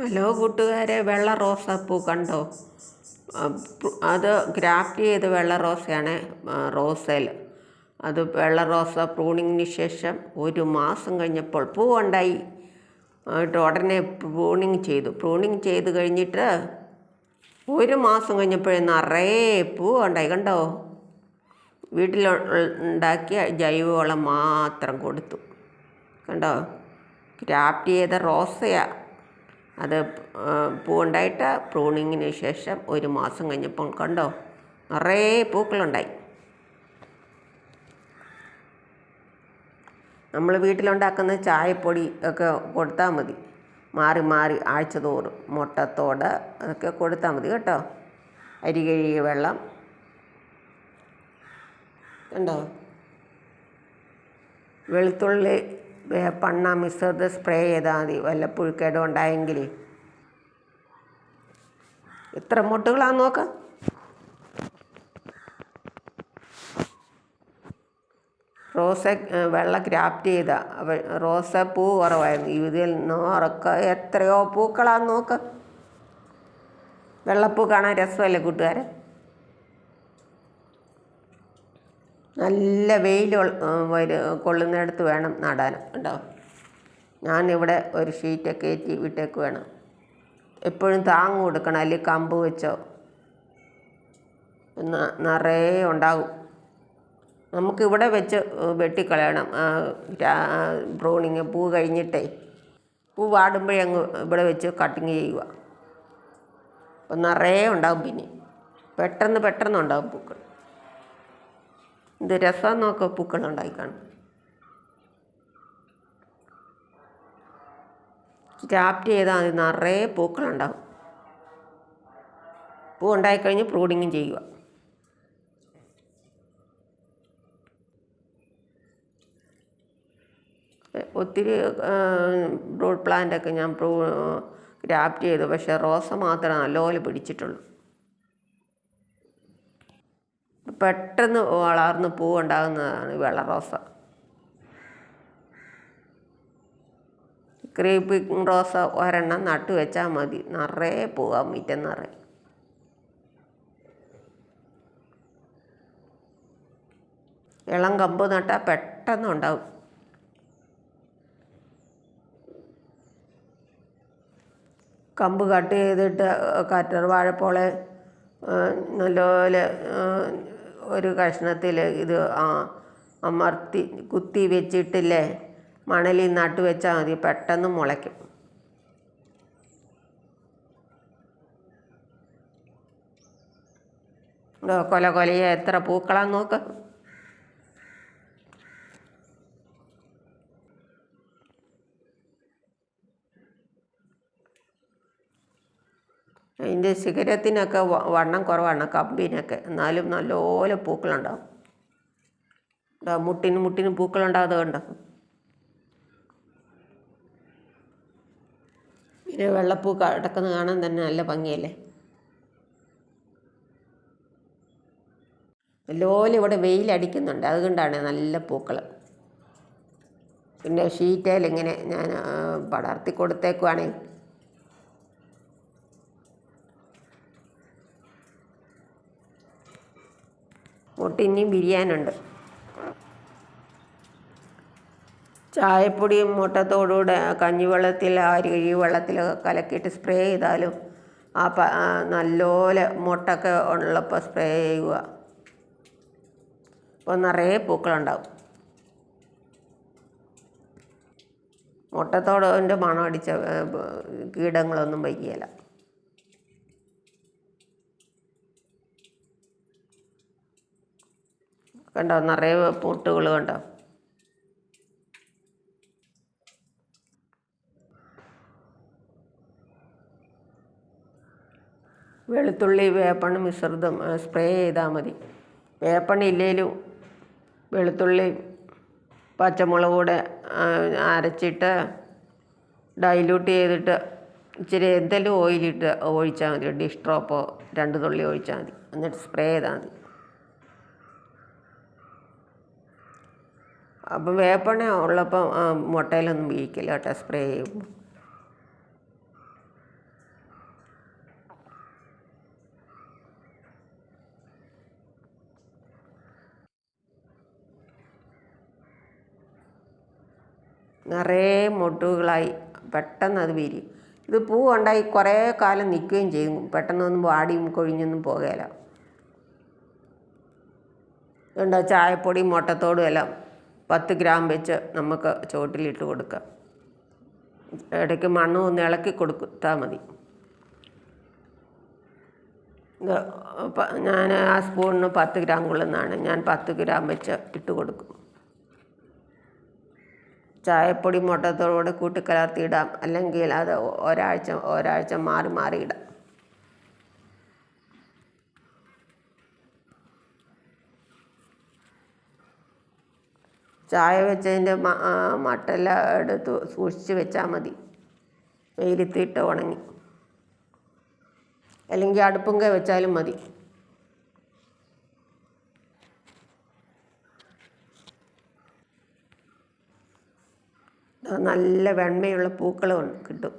Hello കൂട്ടുകാരെ വെള്ള റോസാപ്പൂ കണ്ടോ? അത് ഗ്രാഫ്റ്റ് ചെയ്ത് വെള്ള റോസയാണ് റോസയിൽ അത് വെള്ള റോസ പ്രൂണിങ്ങിന് ശേഷം ഒരു മാസം കഴിഞ്ഞപ്പോൾ പൂവുണ്ടായി എന്നിട്ട് ഉടനെ പ്രൂണിങ് ചെയ്തു. പ്രൂണിങ് ചെയ്ത് കഴിഞ്ഞിട്ട് ഒരു മാസം കഴിഞ്ഞപ്പോഴേ നിറയെ ഉണ്ടായി. കണ്ടോ? വീട്ടിൽ ഉണ്ടാക്കിയ ജൈവവളം മാത്രം കൊടുത്തു. കണ്ടോ? ഗ്രാഫ്റ്റ് ചെയ്ത റോസയാ. അത് പൂവുണ്ടായിട്ട് പ്രൂണിങ്ങിന് ശേഷം ഒരു മാസം കഴിഞ്ഞപ്പോൾ കണ്ടോ? നിറയെ പൂക്കളുണ്ടായി. നമ്മൾ വീട്ടിലുണ്ടാക്കുന്ന ചായപ്പൊടി ഒക്കെ കൊടുത്താൽ മതി. മാറി മാറി ആഴ്ച തോറും മുട്ടത്തോട് അതൊക്കെ കൊടുത്താൽ മതി കേട്ടോ. അരി കഴുകിയ വെള്ളം. കണ്ടോ? വെളുത്തുള്ളി വേപ്പണ്ണ മിശ്രിത സ്പ്രേ ചെയ്താൽ മതി. വല്ല പുഴുക്കേടും ഉണ്ടായെങ്കിൽ എത്ര മുട്ടുകളാന്ന് നോക്ക. റോസ വെള്ള ക്രാഫ്റ്റ് ചെയ്ത. റോസ പൂ കുറവായിരുന്നു. ഇതിൽ നോറൊക്കെ എത്രയോ പൂക്കളാന്ന് നോക്ക. വെള്ളപ്പൂ കാണാൻ രസമല്ലേ കൂട്ടുകാരെ? നല്ല വെയിൽ കൊള്ളുന്നിടത്ത് വേണം നടാൻ. കേട്ടോ ഞാനിവിടെ ഒരു ഷീറ്റൊക്കെ കയറ്റി വിട്ടേക്ക് വേണം എപ്പോഴും താങ്ങ് കൊടുക്കണം. അല്ലെങ്കിൽ കമ്പ് വെച്ചോ. നിറയെ ഉണ്ടാകും നമുക്കിവിടെ വെച്ച് വെട്ടിക്കളയണം. ബ്രൗണിങ് പൂ കഴിഞ്ഞിട്ടേ. പൂ വാടുമ്പോഴേ അങ്ങ് ഇവിടെ വെച്ച് കട്ടിങ് ചെയ്യുക. അപ്പം നിറയെ ഉണ്ടാകും പിന്നെ. പെട്ടെന്ന് പെട്ടെന്ന് ഉണ്ടാകും പൂക്കൾ. ഇത് രസമെന്നൊക്കെ നോക്ക പൂക്കൾ ഉണ്ടായി കാണും ക്രാഫ്റ്റ് ചെയ്താൽ മതി നിറയെ പൂക്കളുണ്ടാകും പൂ ഉണ്ടായിക്കഴിഞ്ഞ് പ്രൂഡിങ്ങും ചെയ്യുക. ഒത്തിരി ബ്രൂഡ് പ്ലാന്റൊക്കെ ഞാൻ പ്രൂ ക്രാഫ്റ്റ് ചെയ്തു. പക്ഷേ റോസ മാത്രമേ നല്ലപോലെ പിടിച്ചിട്ടുള്ളൂ. പെട്ടെന്ന് വളർന്ന് പൂവുണ്ടാകുന്നതാണ് വെള്ളറോസ. വെള്ള റോസ ക്രീപ്പിംഗ് റോസ ഒരെണ്ണം നട്ടു വെച്ചാൽ മതി. നിറയെ പോവാം മുറ്റം നിറയെ. ഇളം കമ്പ് നട്ടാൽ പെട്ടെന്ന് ഉണ്ടാവും കമ്പ് കട്ട് ചെയ്തിട്ട് കറ്റർ വാഴപ്പോളെ നല്ലപോലെ ഒരു കഷ്ണത്തിൽ ഇത് അമർത്തി കുത്തി വെച്ചിട്ടില്ലേ? മണലിൽ നട്ടു വെച്ചാൽ മതി പെട്ടെന്ന് മുളയ്ക്കും. കൊല കൊലയെ എത്ര പൂക്കളാന്ന് നോക്ക്. അതിന്റെ ശിഖരത്തിനൊക്കെ വണ്ണം കുറവാണ് കമ്പിനൊക്കെ. എന്നാലും നല്ലപോലെ പൂക്കളുണ്ടാവും. മുട്ടിന് മുട്ടിന് പൂക്കളുണ്ടാകാതെ കണ്ടോ? പിന്നെ വെള്ളപ്പൂ കിടക്കുന്നത് കാണാൻ തന്നെ നല്ല ഭംഗിയല്ലേ? നല്ലപോലെ ഇവിടെ വെയിലടിക്കുന്നുണ്ട്. അതുകൊണ്ടാണ് നല്ല പൂക്കൾ പിന്നെ ഷീറ്റയിൽ ഇങ്ങനെ ഞാൻ പടർത്തി കൊടുത്തേക്കുവാണേ. മുട്ട ഇനിയും ബിരിയാനുണ്ട്. ചായപ്പൊടിയും മുട്ടത്തോടുകൂടെ കഞ്ഞിവെള്ളത്തിൽ കിഴി വെള്ളത്തിലൊക്കെ കലക്കിയിട്ട് സ്പ്രേ ചെയ്താലും ആ പ നല്ലപോലെ മുട്ടൊക്കെ ഉള്ളപ്പോൾ സ്പ്രേ ചെയ്യുക. അപ്പോൾ നിറയെ പൂക്കളുണ്ടാവും. മുട്ടത്തോടിന്റെ മണം അടിച്ച കീടങ്ങളൊന്നും വയ്ക്കുകയില്ല. കണ്ടോ? നിറയെ പൊട്ടുകൾ കണ്ടോ? വെളുത്തുള്ളി വേപ്പണ് മിശ്രിതം സ്പ്രേ ചെയ്താൽ മതി. വേപ്പണ്ണ ഇല്ലേലും വെളുത്തുള്ളി പച്ചമുളക് കൂടെ അരച്ചിട്ട് ഡൈല്യൂട്ട് ചെയ്തിട്ട് ഇച്ചിരി എന്തെങ്കിലും ഓയിലിട്ട് ഒഴിച്ചാൽ മതി. ഡിഷ് ഡ്രോപ്പോ രണ്ട് തുള്ളി ഒഴിച്ചാൽ മതി. എന്നിട്ട് സ്പ്രേ ചെയ്താൽ മതി. അപ്പം വേപ്പണ ഉള്ളപ്പം മുട്ടയിലൊന്നും വീഴിക്കില്ല കേട്ടോ സ്പ്രേ ചെയ്യുമ്പോൾ നിറയെ മൊട്ടുകളായി പെട്ടെന്ന് അത് വിരി. ഇത് പൂ ഉണ്ടായി കുറേ കാലം നിൽക്കുകയും ചെയ്യും. പെട്ടെന്നൊന്നും വാടിയും കൊഴിഞ്ഞൊന്നും പോകുകയില്ല ഉണ്ടോ ചായപ്പൊടി മുട്ടത്തോടും എല്ലാം. പത്ത് ഗ്രാം വെച്ച് നമുക്ക് ചുവട്ടിലിട്ട് കൊടുക്കാം. ഇടയ്ക്ക് മണ്ണ് ഒന്ന് ഇളക്കി കൊടുത്താൽ മതി. ഞാൻ ആ സ്പൂണിന് പത്ത് ഗ്രാം കൊള്ളുന്നതാണ്. ഞാൻ പത്ത് ഗ്രാം വെച്ച് ഇട്ട് കൊടുക്കും. ചായപ്പൊടി മുട്ടത്തോടുകൂടെ കൂട്ടിക്കലർത്തി ഇടാം അല്ലെങ്കിൽ അത് ഒരാഴ്ച ഒരാഴ്ച മാറി മാറി ഇടാം. ചായ വെച്ചതിന്റെ മട്ടെല്ലാം എടുത്ത് സൂക്ഷിച്ച് വെച്ചാൽ മതി. വെയിലത്തിട്ട് ഉണങ്ങി. അല്ലെങ്കിൽ അടുപ്പുങ്ക വെച്ചാലും മതി. നല്ല വെണ്മയുള്ള ഉണ്ട് കിട്ടും.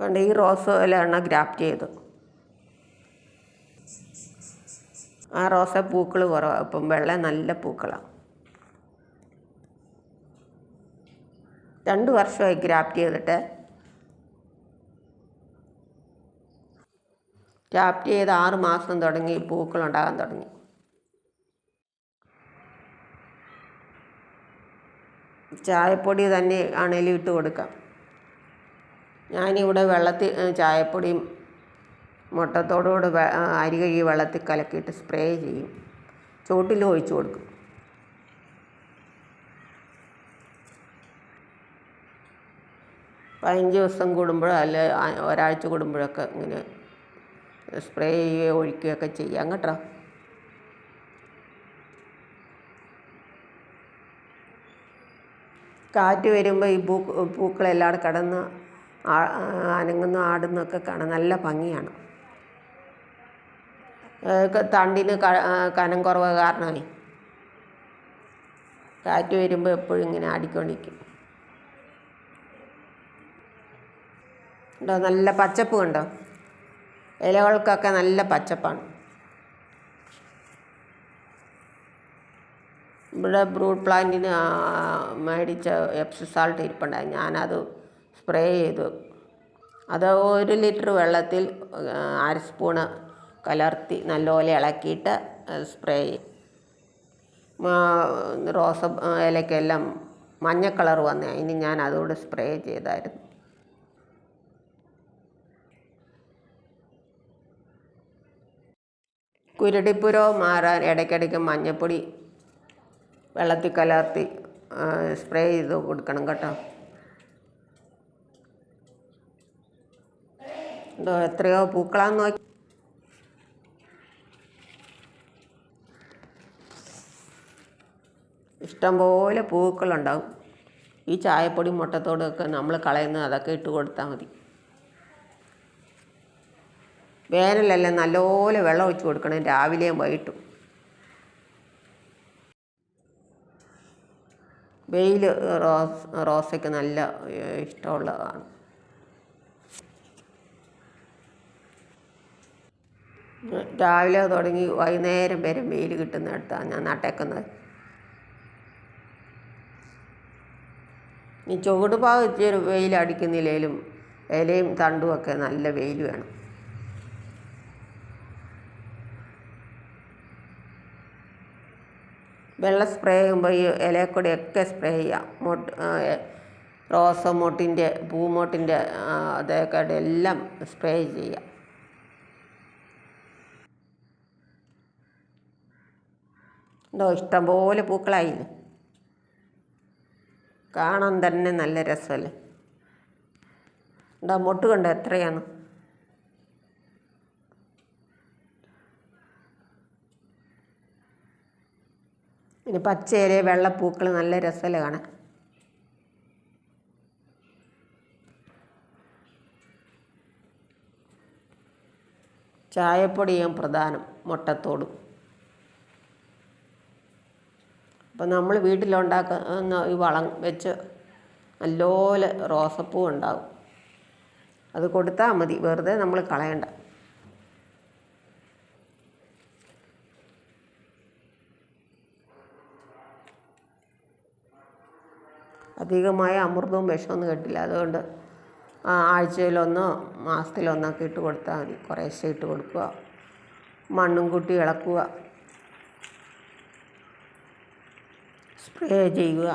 അതുകൊണ്ട് ഈ റോസ് എല്ലാം ഗ്രാഫ്റ്റ് ചെയ്തു. ആ റോസ പൂക്കൾ കുറവാണ് ഇപ്പം വെള്ള നല്ല പൂക്കളാണ് രണ്ട് വർഷമായി ഗ്രാഫ്റ്റ് ചെയ്തിട്ട്. ഗ്രാഫ്റ്റ് ചെയ്ത് ആറ് മാസം തുടങ്ങി പൂക്കളുണ്ടാകാൻ തുടങ്ങി. ചായപ്പൊടി തന്നെ ആണേലും ഇട്ട് കൊടുക്കാം. ഞാനിവിടെ വെള്ളത്തിൽ ചായപ്പൊടിയും മുട്ടത്തോടുകൂടെ അരി കഴുകി വെള്ളത്തിൽ കലക്കിയിട്ട് സ്പ്രേ ചെയ്യും. ചോട്ടിലും ഒഴിച്ചു കൊടുക്കും. പതിനഞ്ച് ദിവസം കൂടുമ്പോഴോ അല്ല ഒരാഴ്ച കൂടുമ്പോഴൊക്കെ ഇങ്ങനെ സ്പ്രേ ചെയ്യുകയോ ഒഴിക്കുകയൊക്കെ ചെയ്യാം കേട്ടോ. കാറ്റ് വരുമ്പോൾ ഈ പൂ പൂക്കളെല്ലാം കടന്ന് അനങ്ങുന്നു ആടുന്നൊക്കെ കാണാൻ നല്ല ഭംഗിയാണ്. തണ്ടിന് കനം കുറവ് കാരണമേ കാറ്റ് വരുമ്പോൾ എപ്പോഴും ഇങ്ങനെ ആടിക്കൊണ്ടിരിക്കും ഉണ്ടോ നല്ല പച്ചപ്പ് കണ്ടോ? ഇലകൾക്കൊക്കെ നല്ല പച്ചപ്പാണ്. ഇവിടെ ബ്രൂട്ട് പ്ലാന്റിന് മേടിച്ച എപ്സ് സാൾട്ട് ഇരിപ്പുണ്ടായി ഞാനത് സ്പ്രേ ചെയ്തു. അത് ഒരു ലിറ്റർ വെള്ളത്തിൽ അര സ്പൂണ് കലർത്തി നല്ലപോലെ ഇളക്കിയിട്ട് സ്പ്രേ റോസ ഇലയ്ക്കെല്ലാം മഞ്ഞ കളർ വന്നേ. അതിന് ഞാൻ അതുകൂടെ സ്പ്രേ ചെയ്തായിരുന്നു. കുരുടിപ്പുരോ മാറാൻ ഇടയ്ക്കിടയ്ക്ക് മഞ്ഞപ്പൊടി വെള്ളത്തിൽ കലർത്തി സ്പ്രേ ചെയ്ത് കൊടുക്കണം കേട്ടോ. എന്തോ എത്രയോ പൂക്കളാന്ന് നോക്കി. ഇഷ്ടംപോലെ പൂക്കളുണ്ടാവും. ഈ ചായപ്പൊടി മുട്ടത്തോടൊക്കെ നമ്മൾ കളയുന്നത് അതൊക്കെ ഇട്ട് കൊടുത്താൽ മതി. വേനലല്ലേ നല്ലപോലെ വെള്ളം ഒഴിച്ചു കൊടുക്കണം. രാവിലെയും വൈകിട്ടും. വെയിൽ റോസ് റോസയ്ക്ക് നല്ല ഇഷ്ടമുള്ളതാണ്. രാവിലെ തുടങ്ങി വൈകുന്നേരം വരെ വെയിൽ കിട്ടുന്നിടത്താണ് ഞാൻ നട്ടേക്കുന്നത്. ഈ ചുവട് ഭാഗം ഇച്ചിരി വെയിൽ അടിക്കുന്നില്ലേലും ഇലയും തണ്ടും ഒക്കെ നല്ല വെയിൽ വേണം. വെള്ളം സ്പ്രേ ചെയ്യുമ്പോൾ ഈ ഇലക്കൂടെയൊക്കെ സ്പ്രേ ചെയ്യാം. മൊട്ട് റോസ മൊട്ടിന്റെ പൂമൊട്ടിന്റെ അതൊക്കെ എല്ലാം സ്പ്രേ ചെയ്യാം. ഇഷ്ടംപോലെ പൂക്കളായില്ലേ? കാണാൻ തന്നെ നല്ല രസമല്ലേ? എന്താ മൊട്ട് കണ്ട എത്രയാണ്? പിന്നെ പച്ചയില വെള്ളപ്പൂക്കൾ നല്ല രസമല്ലേ കാണാൻ? ചായപ്പൊടിയും പ്രധാനം മുട്ടത്തോടും. അപ്പം നമ്മൾ വീട്ടിലുണ്ടാക്കുന്ന ഈ വളം വെച്ച് നല്ലപോലെ റോസപ്പൂ ഉണ്ടാകും അത് കൊടുത്താൽ മതി വെറുതെ നമ്മൾ കളയണ്ട. അധികമായ അമൃതവും വിഷമൊന്നും കിട്ടില്ല. അതുകൊണ്ട് ആഴ്ചയിലൊന്നോ മാസത്തിലൊന്നൊക്കെ ഇട്ട് കൊടുത്താൽ മതി. കുറേശ്ശെ ഇട്ട് കൊടുക്കുക. മണ്ണും കൂട്ടി ഇളക്കുക. സ്പ്രേ ചെയ്യുക